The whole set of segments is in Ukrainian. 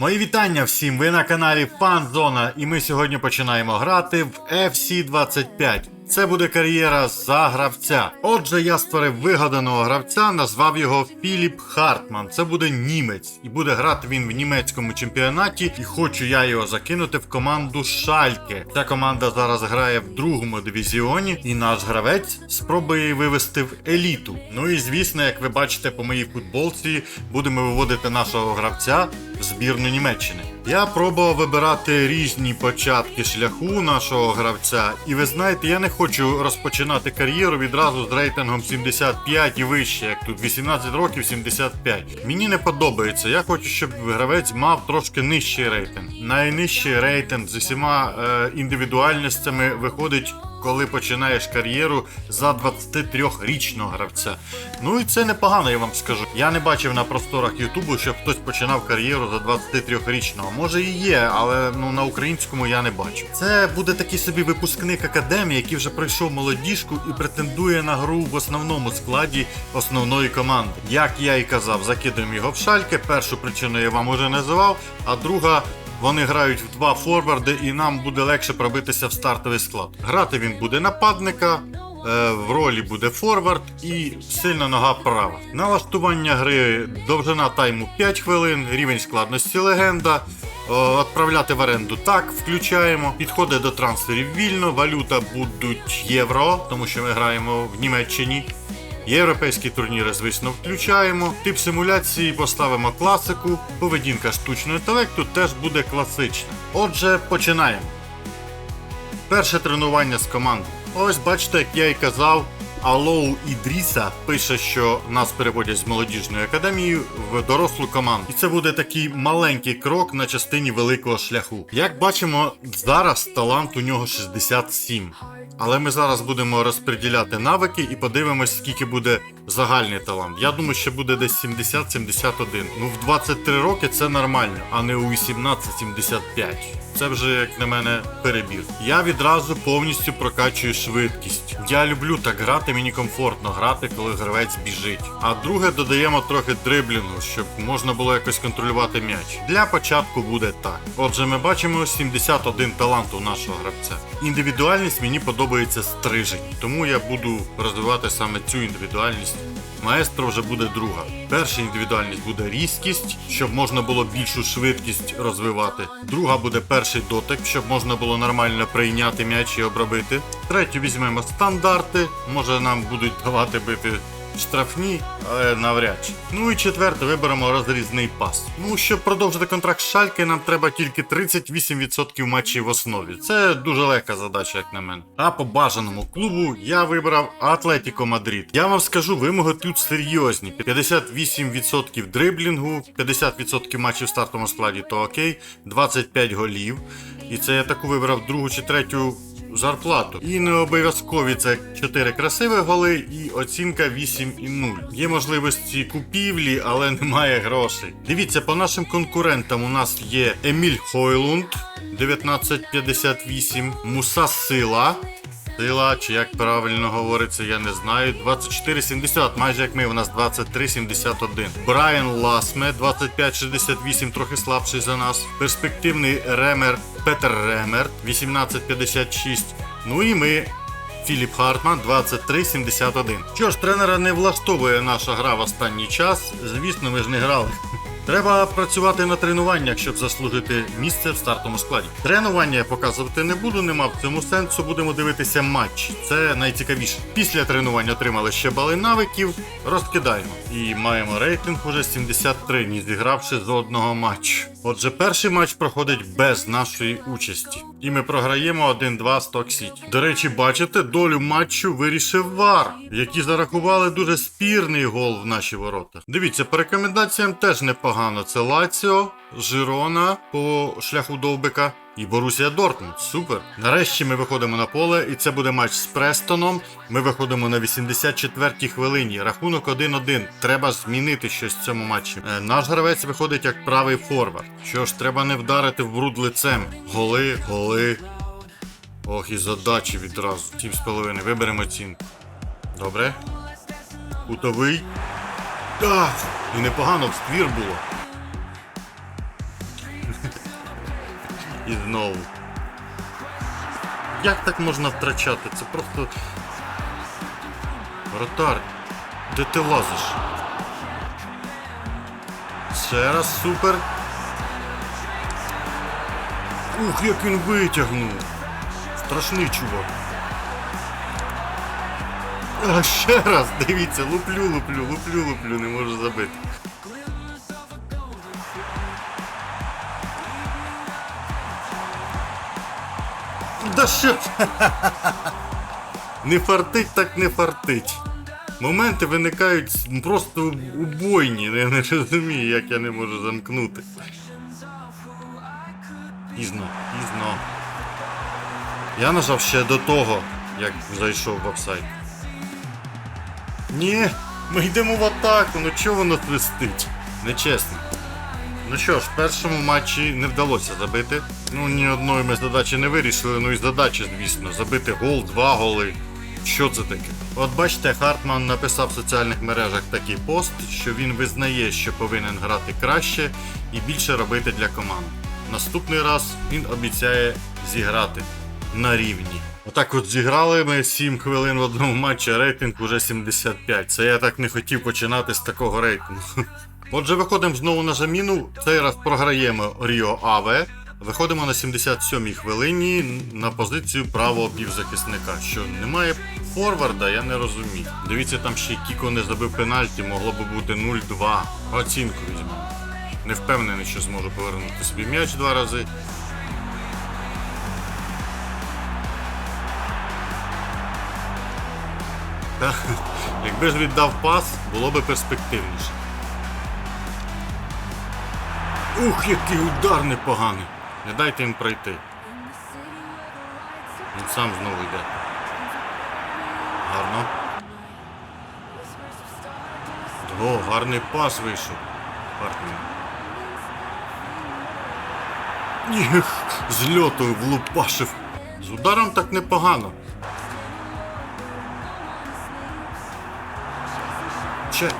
Мої вітання всім! Ви на каналі Фанзона, і ми сьогодні починаємо грати в FC25. Це буде кар'єра за гравця. Отже, я створив вигаданого гравця, назвав його Філіп Хартман. Це буде німець, і буде грати він в німецькому чемпіонаті. І хочу я його закинути в команду Шальке. Ця команда зараз грає в другому дивізіоні, і наш гравець спробує вивести в еліту. Ну і звісно, як ви бачите по моїй футболці, будемо виводити нашого гравця в збірну Німеччини. Я пробував вибирати різні початки шляху нашого гравця, і ви знаєте, я не хочу розпочинати кар'єру відразу з рейтингом 75 і вище, як тут 18 років 75. Мені не подобається. Я хочу, щоб гравець мав трошки нижчий рейтинг. Найнижчий рейтинг з усіма е, індивідуальностями виходить. Коли починаєш кар'єру за 23-річного гравця. Ну і це непогано, я вам скажу. Я не бачив на просторах Ютубу, щоб хтось починав кар'єру за 23-річного. Може і є, але ну на українському я не бачу. Це буде такий собі випускник академії, який вже пройшов молодіжку і претендує на гру в основному складі основної команди. Як я і казав, закидуємо його в шальки. Першу причину я вам уже називав, а друга. Вони грають в два форварди, і нам буде легше пробитися в стартовий склад. Грати він буде нападника, е, в ролі буде форвард і сильна нога права. Налаштування гри довжина тайму 5 хвилин, рівень складності легенда. О, Відправляти в оренду так, включаємо. Підходи до трансферів вільно, валюта будуть євро, тому що ми граємо в Німеччині. Європейські турніри, звісно, включаємо. Тип симуляції поставимо класику. Поведінка штучного інтелекту теж буде класична. Отже, починаємо. Перше тренування з команди. Ось бачите, як я і казав, Алоу Ідріса пише, що нас переводять з молодіжної академії в дорослу команду. І це буде такий маленький крок на частині великого шляху. Як бачимо, зараз талант у нього 67. Але ми зараз будемо розподіляти навики і подивимось, скільки буде загальний талант. Я думаю, що буде десь 70-71. Ну, в 23 роки це нормально, а не у 18-75. Це вже, як на мене, перебір. Я відразу повністю прокачую швидкість. Я люблю так грати, мені комфортно грати, коли гравець біжить. А друге додаємо трохи дриблінгу, щоб можна було якось контролювати м'яч. Для початку буде так. Отже, ми бачимо 71 талант у нашого гравця. Індивідуальність мені подобається стрижень, тому я буду розвивати саме цю індивідуальність. Маестро вже буде друга. Перша індивідуальність буде різкість, щоб можна було більшу швидкість розвивати. Друга буде перший дотик, щоб можна було нормально прийняти м'яч і обробити. Третю візьмемо стандарти. Може нам будуть давати бити штрафні, але навряд чи. Ну і четверте виберемо розрізний пас. Ну, щоб продовжити контракт з Шальки, нам треба тільки 38% матчів в основі. Це дуже легка задача, як на мене. А по бажаному клубу я вибрав Атлетіко Мадрид. Я вам скажу, вимоги тут серйозні: 58% дриблінгу, 50% матчів в стартовому складі, то окей, 25 голів. І це я таку вибрав другу чи третю зарплату. І не обов'язкові це 4 красиві голи і оцінка 8,0. Є можливості купівлі, але немає грошей. Дивіться, по нашим конкурентам у нас є Еміль Хойлунд 1958, Муса Сила. Сила, чи як правильно говориться, я не знаю. 24,70, майже як ми, у нас 23,71. Брайан Ласме, 25,68, трохи слабший за нас. Перспективний ремер Петер Ремер, 18,56. Ну і ми. Філіп Хартман 23,71. Що ж, тренера не влаштовує наша гра в останній час. Звісно, ми ж не грали. Треба працювати на тренуваннях, щоб заслужити місце в стартовому складі. Тренування я показувати не буду, нема в цьому сенсу. Будемо дивитися матч. Це найцікавіше. Після тренування отримали ще бали навиків, розкидаємо. І маємо рейтинг уже 73, не зігравши з одного матчу. Отже, перший матч проходить без нашої участі. І ми програємо 1-2 Сток Сіті. До речі, бачите, долю матчу вирішив Вар, які зарахували дуже спірний гол в наші ворота. Дивіться, по рекомендаціям теж непогано. Це Лаціо, Жирона по шляху Довбика. І Борусія Дортмунд. Супер. Нарешті ми виходимо на поле, і це буде матч з Престоном. Ми виходимо на 84-й хвилині. Рахунок 1-1. Треба змінити щось в цьому матчі. Е, наш гравець виходить як правий форвард. Що ж, треба не вдарити в бруд лицем. Голи, голи. Ох, і задачі відразу. 7,5. Виберемо оцінку. Добре. Кутовий. Так! І непогано в ствір було. І знову. Як так можна втрачати? Це просто. Вратар, де ти лазиш? Ще раз супер. Ух, як він витягнув. Страшний чувак. А ще раз, дивіться, луплю, луплю, луплю, луплю, не можу забити. Да що? Не фартить, так не фартить. Моменти виникають просто убойні. Я не розумію, як я не можу замкнути. Пізно, пізно. Я нажав ще до того, як зайшов в офсайд. Ні, ми йдемо в атаку, ну чого воно твистить? Нечесно. Ну що ж, в першому матчі не вдалося забити. Ну, ні одної ми задачі не вирішили, ну і задачі, звісно, забити гол, два голи. Що це таке? От бачите, Хартман написав в соціальних мережах такий пост, що він визнає, що повинен грати краще і більше робити для команд. Наступний раз він обіцяє зіграти на рівні. Отак от зіграли ми 7 хвилин в одному матчі, а рейтинг уже 75. Це я так не хотів починати з такого рейтингу. Отже, виходимо знову на заміну. Цей раз програємо Ріо Аве. Виходимо на 77-й хвилині на позицію правого півзахисника. Що немає форварда, я не розумію. Дивіться, там ще Кіко не забив пенальті, могло би бути 0-2. Оцінку візьмемо. Не впевнений, що зможу повернути собі м'яч два рази. Та, якби ж віддав пас, було би перспективніше. Ух, який удар непоганий. Не дайте їм пройти. Він сам знову йде. Гарно. О, гарний пас вийшов. Партнер. Ні, з льоту влупашив. З ударом так непогано. Ще.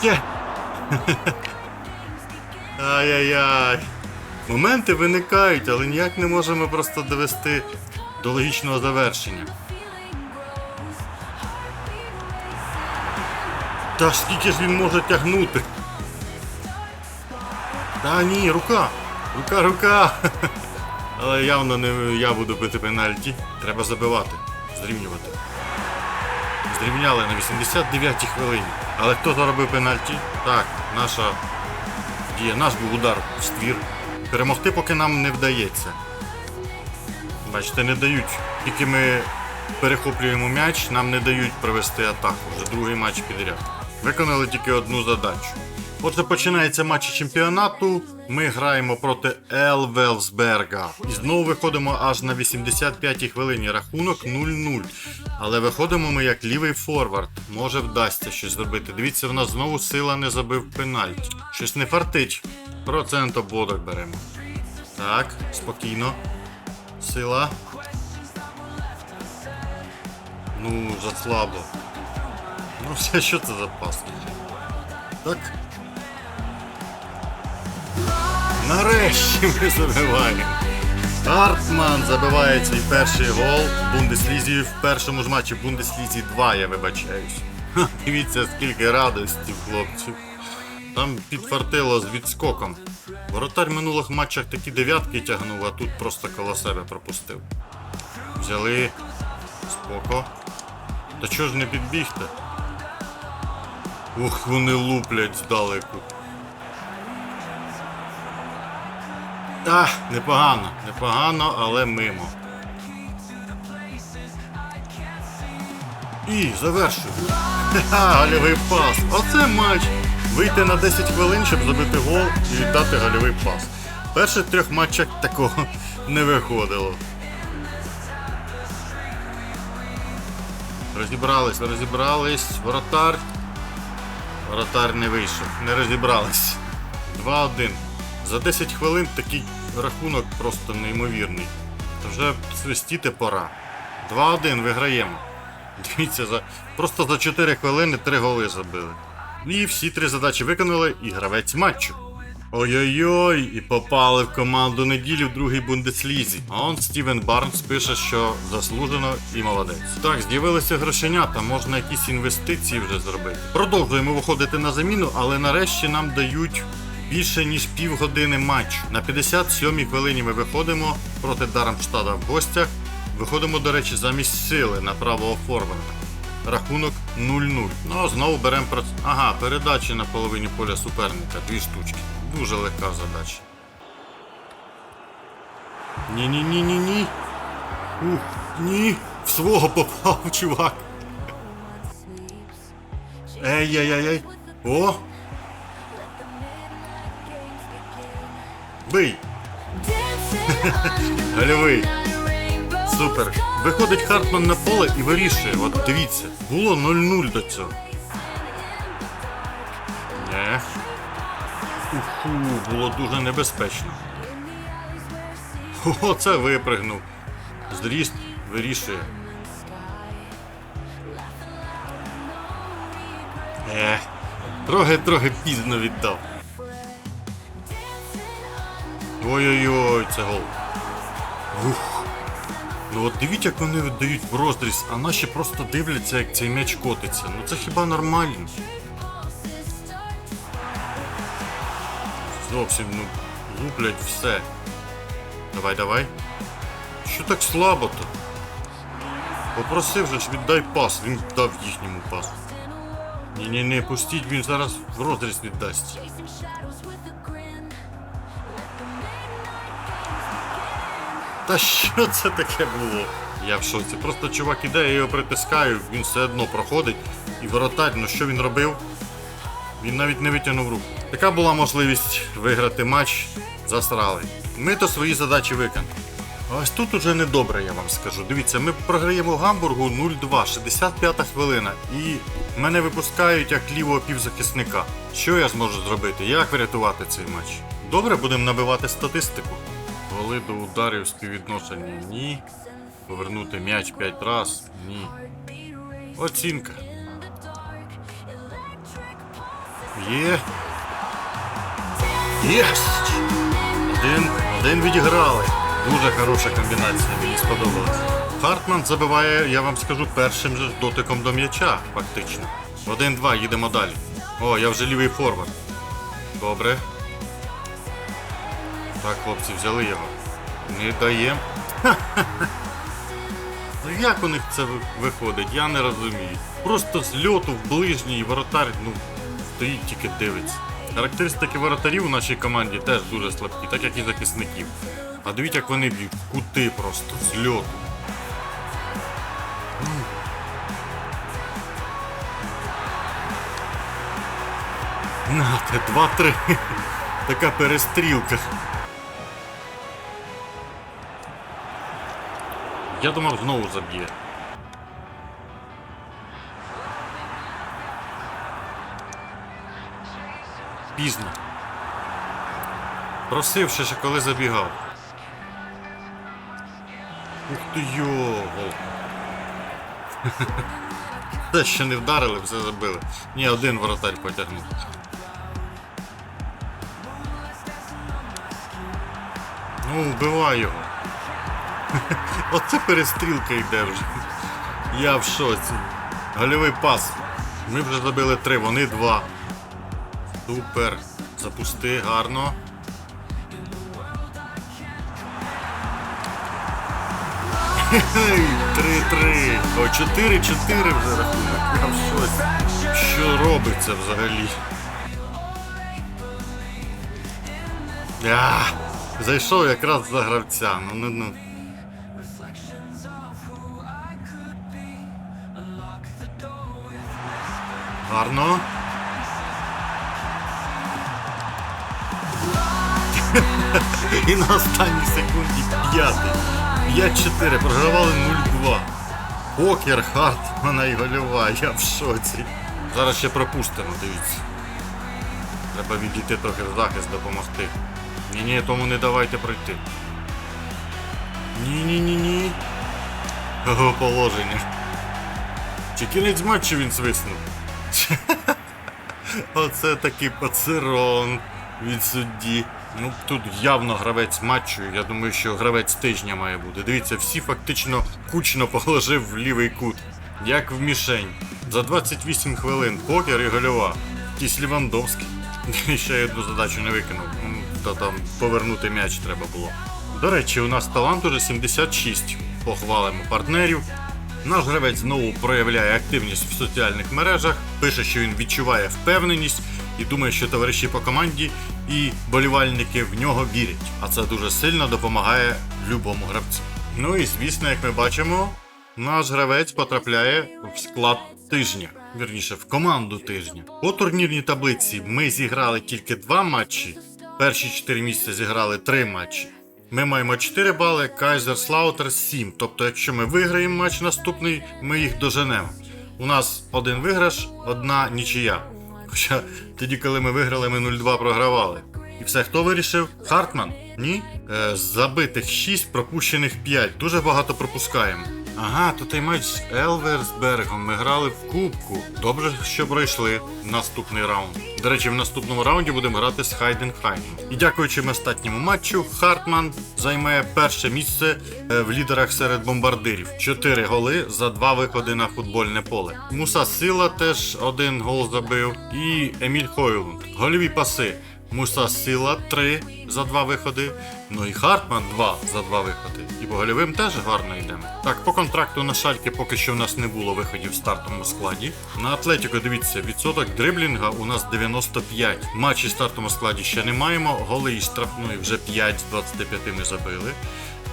Ще. Ай-яй-яй. Моменти виникають, але ніяк не можемо просто довести до логічного завершення. Та скільки ж він може тягнути? Та ні, рука! Рука, рука! Але явно не я буду бити пенальті. Треба забивати, зрівнювати. Зрівняли на 89-й хвилині. Але хто заробив пенальті? Так, наша дія, наш був удар в ствір. Перемогти поки нам не вдається. Бачите, не дають. Тільки ми перехоплюємо м'яч, нам не дають провести атаку. Вже другий матч підряд. Виконали тільки одну задачу. Отже, починається матч чемпіонату. Ми граємо проти Елвелсберга. І знову виходимо аж на 85-й хвилині. Рахунок 0-0. Але виходимо ми як лівий форвард. Може вдасться щось зробити. Дивіться, в нас знову сила не забив пенальті. Щось не фартить. Процент обводок беремо. Так, спокійно. Сила. Ну, заслабо. Ну, все, що це за пас? Так. Нарешті ми забиваємо. Хартман забиває свій перший гол в Бундеслізі в першому ж матчі Бундеслізі 2, я вибачаюсь. Дивіться, скільки радості хлопців. Там підфартило з відскоком. Воротар в минулих матчах такі дев'ятки тягнув, а тут просто коло себе пропустив. Взяли. Споко. Та чого ж не підбігти? Ух, вони луплять здалеку. А, непогано, непогано, але мимо. І завершую. Ха-ха, гольовий пас. Оце матч. Вийти на 10 хвилин, щоб забити гол і віддати гольовий пас. Перших трьох матчах такого не виходило. Розібрались, розібрались. Воротар. Воротар не вийшов, не розібрались. 2-1. За 10 хвилин такий рахунок просто неймовірний. Та вже свистіти пора. 2-1 виграємо. Дивіться, за... просто за 4 хвилини 3 голи забили. І всі три задачі виконали і гравець матчу. Ой-ой-ой, і попали в команду неділі в другій бундеслізі. А он Стівен Барнс пише, що заслужено і молодець. Так, з'явилися грошенята, можна якісь інвестиції вже зробити. Продовжуємо виходити на заміну, але нарешті нам дають більше ніж півгодини матчу. На 57-й хвилині ми виходимо проти Дармштада в гостях. Виходимо, до речі, замість сили на правого форварда. Рахунок 0-0. Ну, а знову беремо проц... Ага, передачі на половині поля суперника. Дві штучки. Дуже легка задача. Ні-ні-ні-ні-ні. Ух, ні. В свого попав, чувак. Ей-ей-ей-ей. О! Бий! Гольовий. Супер. Виходить Хартман на поле і вирішує. От дивіться, було 0-0 до цього. Не. Уху, було дуже небезпечно. О, це випригнув. Зріст вирішує. Ех, трохи-трохи пізно віддав. Ой-ой-ой, це гол. Ух. Ну от дивіться, як вони віддають в розріз, а наші просто дивляться, як цей м'яч котиться. Ну це хіба нормально? Зовсім, ну, луплять все. Давай, давай. Що так слабо-то? Попросив же ж віддай пас, він дав їхньому пас. Ні-ні-ні, пустіть, він зараз в розріз віддасть. Та що це таке було? Я в шоці. Просто чувак іде, я його притискаю, він все одно проходить. І воротар, ну що він робив? Він навіть не витягнув руку. Така була можливість виграти матч, засрали. Ми то свої задачі виконали. Ось тут уже недобре, я вам скажу. Дивіться, ми програємо Гамбургу 0-2, 65 хвилина, і мене випускають як лівого півзахисника. Що я зможу зробити? Як врятувати цей матч? Добре, будемо набивати статистику. Голи до ударів співвідношення ні. Повернути м'яч 5 раз ні. Оцінка. Є. Єс! Один, один відіграли. Дуже хороша комбінація, мені сподобалась. Хартман забиває, я вам скажу, першим же дотиком до м'яча, фактично. Один-два, їдемо далі. О, я вже лівий форвард. Добре. Так, хлопці, взяли його. Не даємо. Ну як у них це виходить, я не розумію. Просто з льоту в ближній воротар, ну, стоїть тільки дивиться. Характеристики воротарів у нашій команді теж дуже слабкі, так як і захисників. А дивіться, як вони б'ють кути просто з льоту. Нате, два-три. Така перестрілка. Я думав, знову заб'є. Пізно. Просив ще, ще коли забігав. Ух ти його. Те ще не вдарили, все забили. Ні, один воротарь потягнув. Ну, вбивай його. Оце перестрілка йде вже. Я в шоці. Гольовий пас. Ми вже забили три, вони два. Супер. Запусти, гарно. Три-три. О, чотири-чотири вже рахунок. Я в шоці. Що робиться взагалі? А, зайшов якраз за гравця. Ну, ну, ну. Гарно. І на останній секунді п'ятий. 5-4, програвали 0-2. Покер, Хартмана і гольова, я в шоці. Зараз ще пропустимо, дивіться. Треба відійти трохи в захист допомогти. Ні-ні, тому не давайте пройти. Ні-ні-ні-ні. Ого, положення. Чи кінець матчу він свиснув? Оце такий пацерон. від судді. Ну тут явно гравець матчу. Я думаю, що гравець тижня має бути. Дивіться, всі фактично кучно положив в лівий кут. Як в мішень. За 28 хвилин покер і гольова. Якийсь Лівандовський. Ще одну задачу не викинув. Та там повернути м'яч треба було. До речі, у нас талант уже 76. Похвалимо партнерів. Наш гравець знову проявляє активність в соціальних мережах, пише, що він відчуває впевненість і думає, що товариші по команді і болівальники в нього вірять. А це дуже сильно допомагає любому гравцю. Ну і звісно, як ми бачимо, наш гравець потрапляє в склад тижня, вірніше, в команду тижня. По турнірній таблиці ми зіграли тільки два матчі. Перші 4 місяці зіграли 3 матчі. Ми маємо 4 бали, Кайзерслаутер 7. Тобто, якщо ми виграємо матч наступний, ми їх доженемо. У нас один виграш, одна нічия. Хоча тоді, коли ми виграли, ми 0-2 програвали. І все, хто вирішив? Хартман? Ні. Е, забитих 6, пропущених 5. Дуже багато пропускаємо. Ага, то той матч з Елверсбергом. Ми грали в кубку. Добре, що пройшли наступний раунд. До речі, в наступному раунді будемо грати з Хайденхаймом. І дякуючи остатньому матчу, Хартман займає перше місце е, в лідерах серед бомбардирів. Чотири голи за два виходи на футбольне поле. Муса Сила теж один гол забив. І Еміль Хойлунд. Гольові паси. Муса Сила 3 за два виходи. Ну і Хартман 2 за два виходи. І по гольовим теж гарно йдемо. Так, по контракту на шальки поки що в нас не було виходів в стартовому складі. На Атлетіко, дивіться, відсоток дриблінга у нас 95. Матчі в стартовому складі ще не маємо. Голи і штрафної вже 5 з 25 ми забили.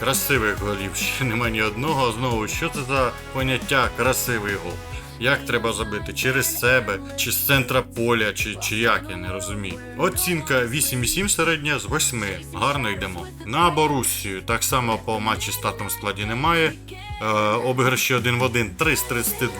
Красивих голів ще немає ні одного. Знову, що це за поняття красивий гол? Як треба забити? Через себе, чи з центра поля, чи, чи як, я не розумію. Оцінка 8,7 середня з 8. Гарно йдемо. На Борусію так само по матчі стартом складі немає. Е, обіграші 1 в 1 3 з 32,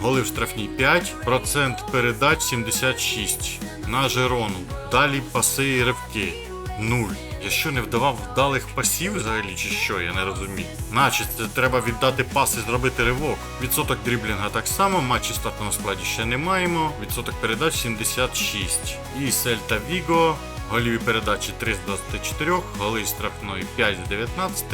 голи в штрафній 5, процент передач 76. На Жерону. Далі паси і ривки. 0. Я що не вдавав вдалих пасів взагалі, чи що, я не розумію. Наче це треба віддати пас і зробити ривок. Відсоток дріблінга так само, матчі стартовому складі ще не маємо. Відсоток передач 76. І Сельта Віго. Голіві передачі 3 з 24, голи штрафної 5 з 19.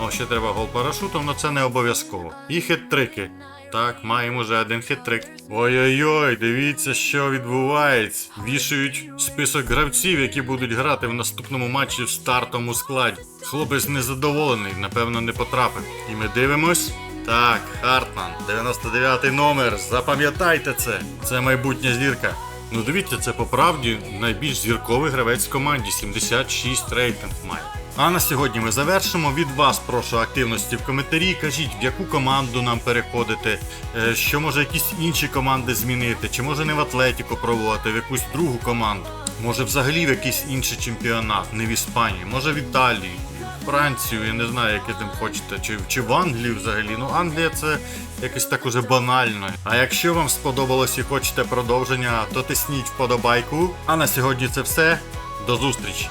О, ще треба гол парашутом, але це не обов'язково. І хет-трики. Так, маємо вже один хет-трик. Ой-ой-ой, дивіться, що відбувається. Вішають список гравців, які будуть грати в наступному матчі в стартовому складі. Хлопець незадоволений, напевно, не потрапив. І ми дивимось. Так, Хартман, 99 номер. Запам'ятайте це. Це майбутня зірка. Ну дивіться, це по правді найбільш зірковий гравець в команді. 76 рейтинг має. А на сьогодні ми завершимо. Від вас прошу активності в коментарі. Кажіть, в яку команду нам переходити, е, що може якісь інші команди змінити, чи може не в Атлетіку пробувати, в якусь другу команду. Може взагалі в якийсь інший чемпіонат, не в Іспанії, може в Італії, в Францію, я не знаю, яке там хочете, чи, чи в Англію взагалі. Ну, Англія це якось так уже банально. А якщо вам сподобалось і хочете продовження, то тисніть вподобайку. А на сьогодні це все. До зустрічі!